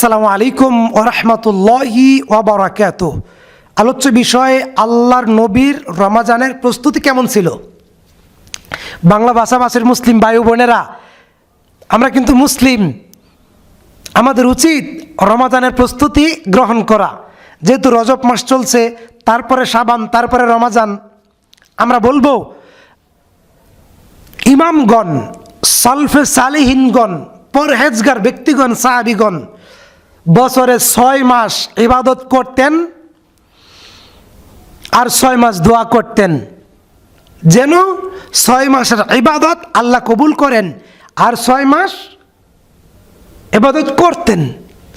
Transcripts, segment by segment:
আসসালামু আলাইকুম ওরহমতুল্লাহি ওবরাকাত আলোচ্য বিষয়, আল্লাহর নবীর রমাজানের প্রস্তুতি কেমন ছিল? বাংলা ভাষাভাষীর মুসলিম ভাই বোনেরা আমরা কিন্তু মুসলিম। আমাদের উচিত রমাজানের প্রস্তুতি গ্রহণ করা। যেহেতু রজব মাস চলছে, তারপরে সাবান তারপরে রমাজান। আমরা বলব, ইমামগণ, সালফে সালিহিনগণ, পরহেজগার ব্যক্তিগণ, সাহাবিগণ বছরে ছয় মাস ইবাদত করতেন আর ছয় মাস দোয়া করতেন। যেন ছয় মাসের ইবাদত আল্লাহ কবুল করেন আর ছয় মাস ইবাদত করতেন।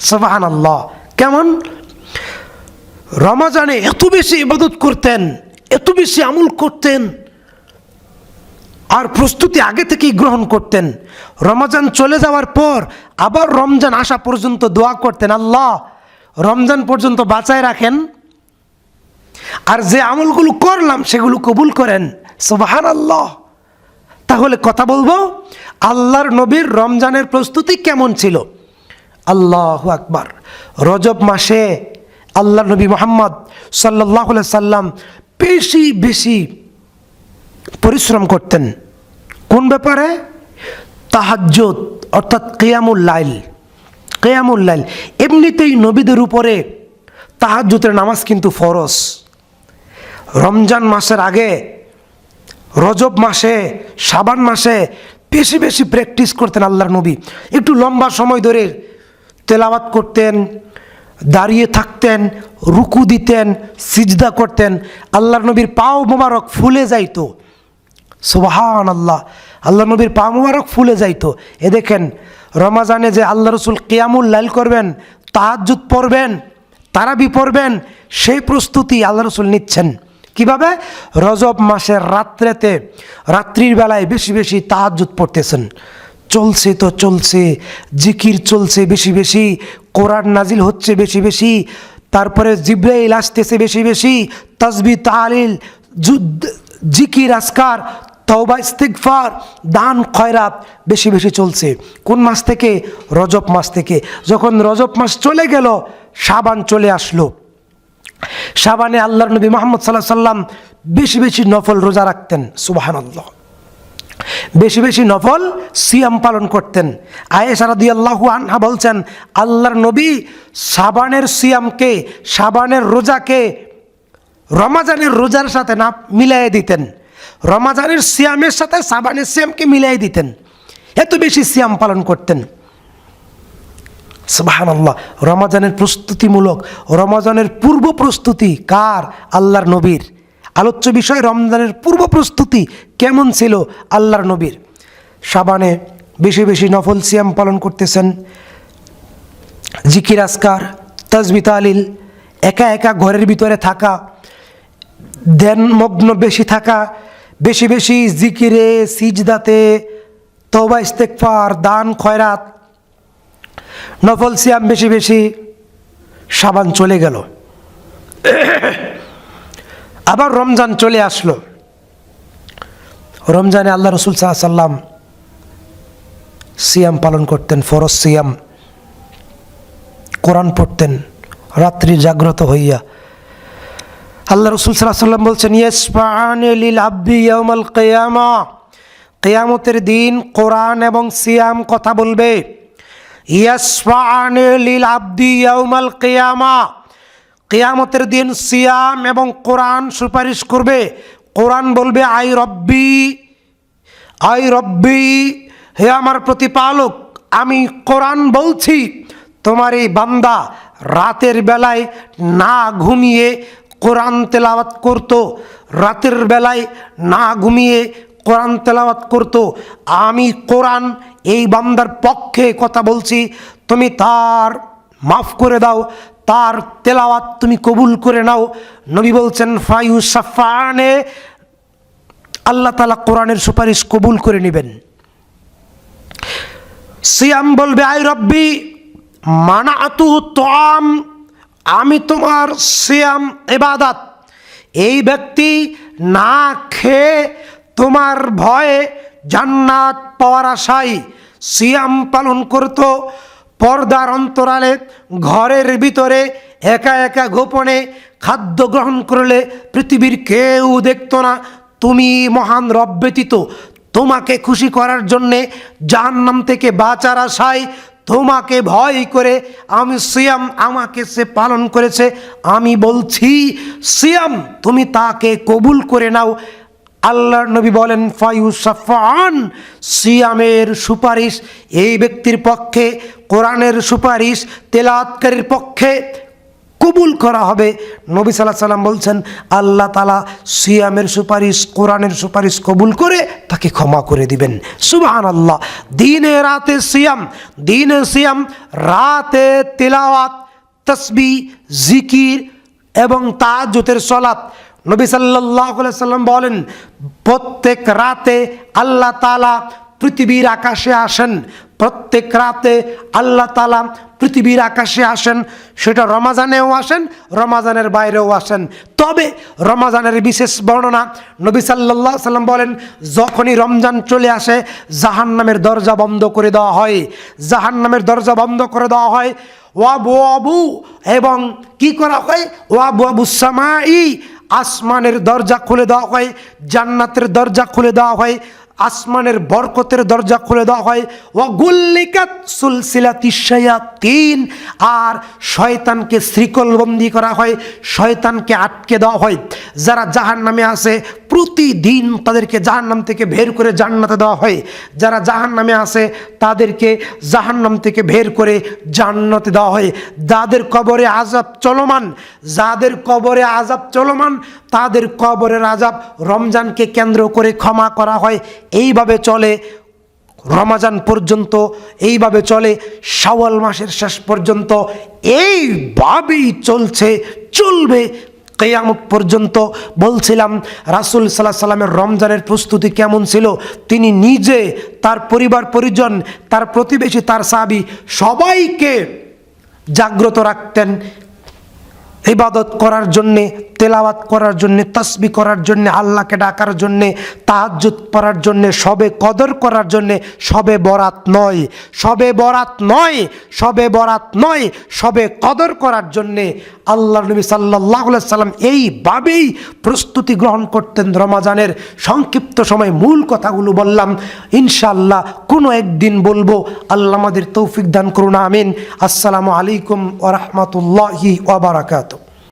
সবাহান আল্লাহ কেমন? রমাজানে এত বেশি ইবাদত করতেন, এত বেশি আমল করতেন আর প্রস্তুতি আগে থেকেই গ্রহণ করতেন। রমজান চলে যাওয়ার পর আবার রমজান আসা পর্যন্ত দোয়া করতেন, আল্লাহ রমজান পর্যন্ত বাঁচায় রাখেন। আর যে আমলগুলো করলাম সেগুলো কবুল করেন। সুবাহান আল্লাহ তাহলে কথা বলব, আল্লাহর নবীর রমজানের প্রস্তুতি কেমন ছিল? আল্লাহ আকবার। রজব মাসে আল্লাহ নবী মোহাম্মদ সাল্লাহ সাল্লাম বেশি বেশি পরিশ্রম করতেন। কোন ব্যাপারে? তাহাজ্জুদ, অর্থাৎ কেয়ামুল লাইল। কেয়ামুল লাইল। এমনিতেই নবীদের উপরে তাহাজ্জুদের নামাজ কিন্তু ফরজ। রমজান মাসের আগে, রজব মাসে সাবান মাসে বেশি বেশি প্র্যাকটিস করতেন আল্লাহর নবী। একটু লম্বা সময় ধরে তেলাওয়াত করতেন, দাঁড়িয়ে থাকতেন, রুকু দিতেন, সিজদা করতেন। আল্লাহর নবীর পাও মোবারক ফুলে যাইতো। সুবাহান আল্লাহ আল্লাহ নবীর পা মুবারক ফুলে যাইতো। এ দেখেন, রমাজানে যে আল্লাহ রসুল কেয়ামুল লাইল করবেন তাহাজুদ পড়বেন, তারাবি পড়বেন, সেই প্রস্তুতি আল্লাহ রসুল নিচ্ছেন। কীভাবে? রজব মাসের রাত্রেতে, রাত্রির বেলায় বেশি বেশি তাহাজুদ পড়তেছেন। চলছে তো চলছে, জিকির চলছে বেশি বেশি, কোরআন নাজিল হচ্ছে বেশি বেশি, তারপরে জিব্রাইল আসতেছে বেশি বেশি, তসবি তালিল জিকির আসকার তওবা, ইস্তিগফার, দান, খয়রাত বেশি বেশি চলছে। কোন মাস থেকে? রজব মাস থেকে। যখন রজব মাস চলে গেল সাবান চলে আসলো। সাবানে আল্লাহর নবী মোহাম্মদ সাল্লাহ সাল্লাম বেশি বেশি নফল রোজা রাখতেন। সুবাহান আল্লাহ বেশি বেশি নফল সিয়াম পালন করতেন। আয়েশা রাদিয়াল্লাহু আনহা বলছেন, আল্লাহর নবী সাবানের সিয়ামকে সাবানের রোজাকে রমাজানের রোজার সাথে না মিলাই দিতেন। রমাজানের সিয়ামের সাথে সাবানের সিয়ামকে মিলাই দিতেন। এত বেশি সিয়াম পালন করতেন। সুবাহান আল্লাহ রমাজানের প্রস্তুতিমূলক, রমাজানের পূর্ব প্রস্তুতি কার? আল্লাহর নবীর। আলোচ্য বিষয়, রমজানের পূর্ব প্রস্তুতি কেমন ছিল? আল্লাহর নবীর। সাবানে বেশি বেশি নফল সিয়াম পালন করতেছেন। জিকির আসকার তসবি তালিল, একা একা ঘরের ভিতরে থাকা ধ্যানমগ্ন বেশি থাকা বেশি বেশি জিকিরে, সিজদাতে তবা ইস্তেকফার দান, খয়রাত। নফল সিয়াম বেশি বেশি, সাবান চলে গেল। আবার রমজান চলে আসলো। রমজানে আল্লাহ রসুল সাল্লাম সিয়াম পালন করতেন, ফরজ সিয়াম। কোরআন পড়তেন, রাত্রি জাগ্রত হইয়া আল্লাহ রসুল সাল্লাম বলছেন ইয়ামাল কেয়ামা। কেয়ামতের দিন কোরআন এবং সিয়াম কথা বলবে। আব্দি ইয়ামাল কেয়ামা। কেয়ামতের দিন সিয়াম এবং কোরআন সুপারিশ করবে। কোরআন বলবে, আই রব্বি আই রব্বি, হে আমার প্রতিপালক, আমি কোরআন বলছি, তোমার এই বান্দা রাতের বেলায় না ঘুমিয়ে কোরআন তেলাওয়াত করতো, রাতের বেলায় না ঘুমিয়ে কোরআন তেলাওয়াত করতো। আমি কোরআন এই বান্দার পক্ষে কথা বলছি, তুমি তার মাফ করে দাও, তার তেলাওয়াত তুমি কবুল করে নাও। নবী বলছেন, ফায়ু সাফানে, আল্লাহ তালা কোরআনের সুপারিশ কবুল করে নেবেন। সিয়াম বলবে আই রব্বি মানাতু তোয়াম আমি তোমার সিয়াম এবাদাত এই ব্যক্তি না খেয়ে তোমার ভয়ে জান্নাত পাওয়ার আশায় সিয়াম পালন করতো। পর্দার অন্তরালে, ঘরের ভিতরে একা একা গোপনে খাদ্য গ্রহণ করলে পৃথিবীর কেউ দেখতো না, তুমি মহান রব ব্যতীত তোমাকে খুশি করার জন্যে জাহান্নাম থেকে বাঁচার আশায় তোমাকে ভয় করে, আমি সিয়াম আমাকে সে পালন করেছে। আমি বলছি, সিয়াম, তুমি তাকে কবুল করে নাও। আল্লাহর নবী বলেন ফায়ুসাফান সিয়ামের সুপারিশ। এই ব্যক্তির পক্ষে, কোরআনের সুপারিশ তেলাৎকারীর পক্ষে কবুল করা হবে। নবী সাল্লাহ সাল্লাম বলছেন, আল্লাহ তালা সিয়ামের সুপারিশ, কোরআনের সুপারিশ কবুল করে তাকে ক্ষমা করে দিবেন। সুবাহান আল্লাহ দিনে রাতে সিয়াম, দিনে সিয়াম, রাতে তেলাওয়াত, তসবি, জিকির এবং তাজুতের সলাত নবী সাল্লাহ সাল্লাম বলেন, প্রত্যেক রাতে আল্লাহ তালা পৃথিবীর আকাশে আসেন প্রত্যেক রাতে আল্লাহ তালা পৃথিবীর আকাশে আসেন, সেটা রমাজানেও আসেন, রমাজানের বাইরেও আসেন। তবে রমাজানের বিশেষ বর্ণনা নবী সাল্লাহ সাল্লাম বলেন, যখনই রমজান চলে আসে জাহান নামের দরজা বন্ধ করে দেওয়া হয়। জাহান নামের দরজা বন্ধ করে দেওয়া হয় ওয়াবু আবু এবং কি করা হয়? ওয়াবু আবু সামাই, আসমানের দরজা খুলে দেওয়া হয়, জান্নাতের দরজা খুলে দেওয়া হয়। আসমানের বরকতের দরজা খুলে দেওয়া হয়। ও গুল্লিকাত সুলসিলাতি তিন আর শয়তানকে শ্রীকলবন্দি করা হয়, শয়তানকে আটকে দেওয়া হয়। যারা জাহান নামে আসে প্রতিদিন তাদেরকে জাহান নাম থেকে বের করে জান্নাতে দেওয়া হয়। যারা জাহান নামে আসে তাদেরকে জাহান নাম থেকে বের করে জান্নাতে দেওয়া হয়। যাদের কবরে আজাব চলমান, যাদের কবরে আজাব চলমান, তাদের কবরের আজাব রমজানকে কেন্দ্র করে ক্ষমা করা হয়। এইভাবে চলে রমাজান পর্যন্ত, এইভাবে চলে শাওয়াল মাসের শেষ পর্যন্ত এইভাবেই চলছে, চলবে কেয়ামত পর্যন্ত। বলছিলাম, রাসুল সাল্লাহ সাল্লামের রমজানের প্রস্তুতি কেমন ছিল? তিনি নিজে, তার পরিবার পরিজন, তার প্রতিবেশী, তার সাবি সবাইকে জাগ্রত রাখতেন। ইবাদত করার জন্যে তেলাওয়াত করার জন্যে, তসবি করার জন্যে, আল্লাহকে ডাকার জন্যে, তাহাজ্জুদ পড়ার জন্যে, সবে কদর করার জন্যে সবে বরাত নয়। সবে বরাত নয়, সবে বরাত নয়, সবে কদর করার জন্যে আল্লাহ নবী সাল্লাহ সাল্লাম এইভাবেই প্রস্তুতি গ্রহণ করতেন রমাজানের। সংক্ষিপ্ত সময় মূল কথাগুলো বললাম। ইনশাল্লাহ কোনো একদিন বলব, আল্লাহ আমাদের তৌফিক দান করুন, আমিন। আসসালামু আলাইকুম ওরহমতুল্লাহি ওবরাকাত